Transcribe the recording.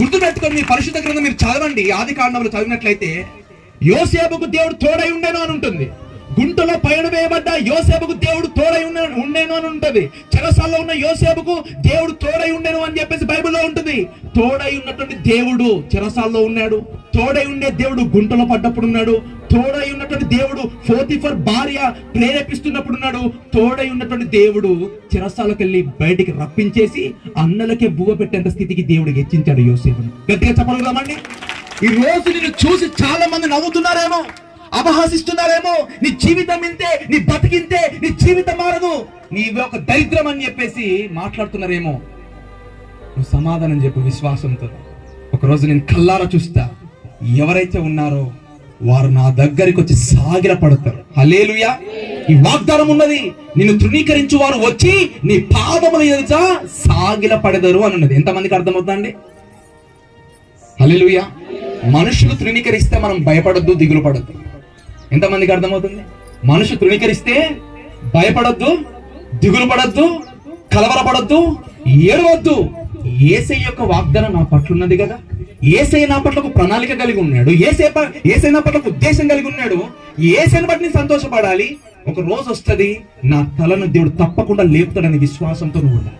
గుర్తుపెట్టుకొని మీ పరిశుద్ధ గ్రంథం మీరు చదవండి. ఆది కాండంలో చదివినట్లయితే యోసేపుకు దేవుడు తోడై ఉండేను అని ఉంటుంది. గుంటలో పైన వేయబడ్డ యోసేపుకు దేవుడు తోడై ఉండే ఉండేను అని ఉంటుంది. చెరసాల్లో ఉన్న యోసేపుకు దేవుడు తోడై ఉండేను అని చెప్పేసి బైబిల్లో ఉంటుంది. తోడై ఉన్నటువంటి దేవుడు చెరసాల్లో ఉన్నాడు. తోడై ఉండే దేవుడు గుంటలో పడ్డప్పుడు ఉన్నాడు. తోడై ఉన్నటువంటి దేవుడు ఫోర్తిఫర్ భార్య ప్రేరేపిస్తున్నప్పుడు ఉన్నాడు. తోడై ఉన్నటువంటి దేవుడు చిరసాలకు వెళ్ళి బయటికి రప్పించేసి అన్నలకే బువ్వ పెట్టేంత స్థితికి దేవుడు హెచ్చించాడు యోసేపును. గట్టిగా చెప్పగలుగుదామండి ఈ రోజు నిన్ను చూసి చాలా మంది నవ్వుతున్నారేమో అపహాసిస్తున్నారేమో నీ జీవితం ఇంతే నీ బతికింతే నీ జీవితం మారదు. నీ ఒక దరిద్రం అని చెప్పేసి మాట్లాడుతున్నారేమో. నువ్వు సమాధానం చెప్పు విశ్వాసంతో. ఒకరోజు నేను కల్లారా చూస్తా. ఎవరైతే ఉన్నారో వారు నా దగ్గరికి వచ్చి సాగిల పడతారు. హలేలుయా ఈ వాగ్దానం ఉన్నది నిన్ను తృణీకరించు వారు వచ్చి నీ పాదముల ఎదుట సాగిల పడదరు అని ఉన్నది ఎంతమందికి అర్థమవుతుందండి? హలేలుయా మనుషులు తృణీకరిస్తే మనం భయపడొద్దు దిగులు పడొద్దు. ఎంతమందికి అర్థమవుతుంది? మనుషు తృణీకరిస్తే భయపడద్దు దిగులు పడద్దు కలవరపడద్దు ఏడవద్దు. ఏసై యొక్క వాగ్దానం నా పట్లున్నది కదా. ఏసైనా పట్ల ఒక ప్రణాళిక కలిగి ఉన్నాడు. ఏసే ఏసైనా పట్ల ఒక ఉద్దేశం కలిగి ఉన్నాడు. ఏసైని బట్టి నేను సంతోషపడాలి. ఒక రోజు వస్తది నా తలను దేవుడు తప్పకుండా లేపుతాడని విశ్వాసంతో నువ్వు ఉండాలి.